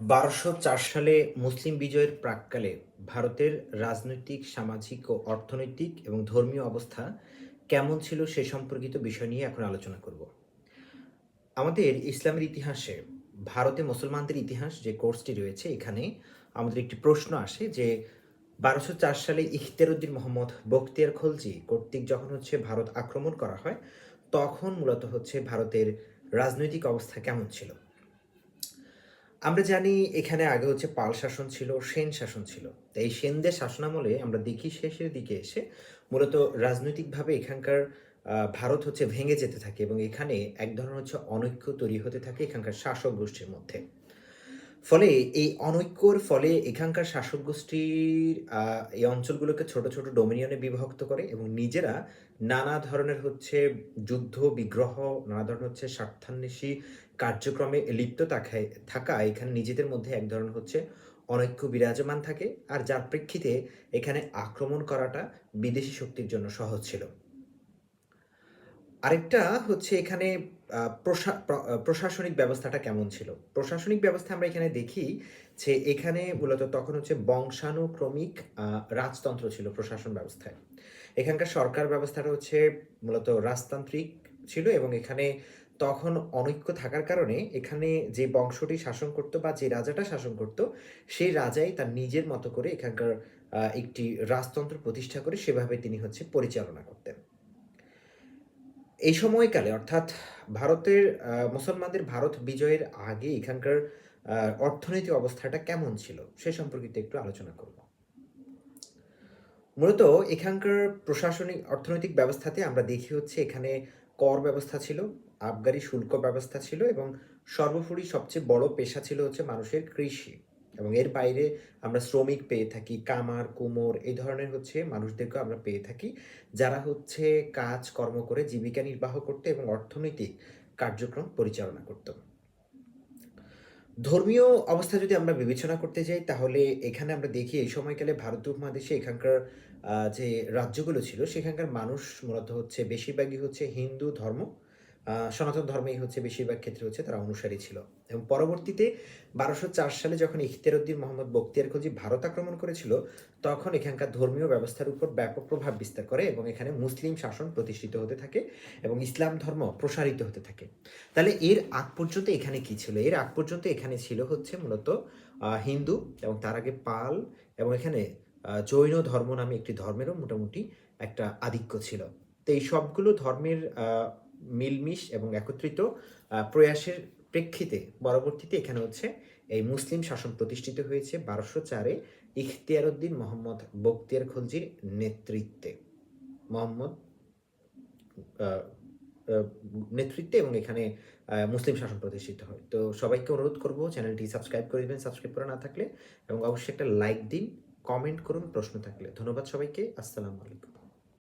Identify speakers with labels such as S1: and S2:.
S1: বারোশো চার সালে মুসলিম বিজয়ের প্রাককালে ভারতের রাজনৈতিক, সামাজিক ও অর্থনৈতিক এবং ধর্মীয় অবস্থা কেমন ছিল সে সম্পর্কিত বিষয় নিয়ে এখন আলোচনা করব। আমাদের ইসলামের ইতিহাসে, ভারতে মুসলমানদের ইতিহাস যে কোর্সটি রয়েছে, এখানে আমাদের একটি প্রশ্ন আসে যে বারোশো চার সালে ইখতিয়ারউদ্দিন মোহাম্মদ বখতিয়ার খলজি কর্তৃক যখন হচ্ছে ভারত আক্রমণ করা হয়, তখন মূলত হচ্ছে ভারতের রাজনৈতিক অবস্থা কেমন ছিল? আমরা জানি এখানে আগে হচ্ছে পাল শাসন ছিল, সেন শাসন ছিল। তাই এই সেনদের শাসনামলে আমরা দেখি শেষের দিকে এসে মূলত রাজনৈতিকভাবে এখানকার ভারত হচ্ছে ভেঙে যেতে থাকে এবং এখানে এক ধরনের হচ্ছে অনৈক্য তৈরি হতে থাকে এখানকার শাসক গোষ্ঠীর মধ্যে। ফলে এই অনৈক্যর ফলে এখানকার শাসক গোষ্ঠীর এই অঞ্চলগুলোকে ছোট ছোট ডোমিনিয়নে বিভক্ত করে এবং নিজেরা নানা ধরনের হচ্ছে যুদ্ধ, বিগ্রহ, নানা ধরনের হচ্ছে স্বার্থান্বেষী কার্যক্রমে লিপ্ত থাকায় থাকা এখানে নিজেদের মধ্যে এক ধরনের হচ্ছে অনৈক্য বিরাজমান থাকে। আর যার প্রেক্ষিতে এখানে আক্রমণ করাটা বিদেশি শক্তির জন্য সহজ ছিল। আরেকটা হচ্ছে এখানে প্রশা- প্রশাসনিক ব্যবস্থাটা কেমন ছিল? প্রশাসনিক ব্যবস্থা আমরা এখানে দেখি যে এখানে মূলত তখন হচ্ছে বংশানুক্রমিক রাজতন্ত্র ছিল প্রশাসন ব্যবস্থায়। এখানকার সরকার ব্যবস্থাটা হচ্ছে মূলত রাজতান্ত্রিক ছিল এবং এখানে তখন অনৈক্য থাকার কারণে এখানে যে বংশটি শাসন করত বা যে রাজাটা শাসন করত সেই রাজাই তার নিজের মতো করে এখানকার একটি রাজতন্ত্র প্রতিষ্ঠা করে সেভাবে তিনি হচ্ছে পরিচালনা করতেন। এই সময়কালে, অর্থাৎ ভারতের মুসলমানদের ভারত বিজয়ের আগে এখানকার অর্থনৈতিক অবস্থাটা কেমন ছিল, সে সম্পর্কিত একটু আলোচনা করব। মূলত এখানকার প্রশাসনিক, অর্থনৈতিক ব্যবস্থাতে আমরা দেখি হচ্ছে এখানে কর ব্যবস্থা ছিল, আবগারি শুল্ক ব্যবস্থা ছিল এবং সর্বোপরি সবচেয়ে বড় পেশা ছিল হচ্ছে মানুষের কৃষি। এবং এর বাইরে আমরা শ্রমিক পেয়ে থাকি, কামার, কুমোর, এই ধরনের হচ্ছে মানুষদেরকে আমরা পেয়ে থাকি, যারা হচ্ছে কাজ, কর্ম করে জীবিকা নির্বাহ করতে এবং অর্থনৈতিক কার্যক্রম পরিচালনা করত। ধর্মীয় অবস্থা যদি আমরা বিবেচনা করতে যাই, তাহলে এখানে আমরা দেখি এই সময়কালে ভারত উপমহাদেশে এখানকার যে রাজ্যগুলো ছিল, সেখানকার মানুষ মূলত হচ্ছে বেশিরভাগই হচ্ছে হিন্দু ধর্ম সনাতন ধর্মেই হচ্ছে বেশিরভাগ ক্ষেত্রে হচ্ছে তারা অনুসারী ছিল। এবং পরবর্তীতে বারোশো চার সালে যখন ইখতিয়ারউদ্দিন মোহাম্মদ বখতিয়ার খলজি ভারত আক্রমণ করেছিল, তখন এখানকার ধর্মীয় ব্যবস্থার উপর ব্যাপক প্রভাব বিস্তার করে এবং এখানে মুসলিম শাসন প্রতিষ্ঠিত হতে থাকে এবং ইসলাম ধর্ম প্রসারিত হতে থাকে। তাহলে এর আগ পর্যন্ত এখানে কি ছিল? এর আগ পর্যন্ত এখানে ছিল হচ্ছে মূলত হিন্দু এবং তার আগে পাল এবং এখানে জৈন ধর্ম নামে একটি ধর্মেরও মোটামুটি একটা আধিক্য ছিল। তো এই সবগুলো ধর্মের মিলমিশ এবং একত্রিত প্রয়াসের প্রেক্ষিতে, পরবর্তীতে এখানে হচ্ছে এই মুসলিম শাসন প্রতিষ্ঠিত হয়েছে বারোশো চারে ইখতিয়ারউদ্দিন মোহাম্মদ বক্তিয়ার খলজির নেতৃত্বে। মোহাম্মদ নেতৃত্বে এবং এখানে মুসলিম শাসন প্রতিষ্ঠিত হয়। তো সবাইকে অনুরোধ করব, চ্যানেলটি সাবস্ক্রাইব করে দেবেন, সাবস্ক্রাইব করা না থাকলে এবং অবশ্যই একটা লাইক দিন, কমেন্ট করুন, প্রশ্ন থাকলে। ধন্যবাদ সবাইকে, আসসালামু আলাইকুম।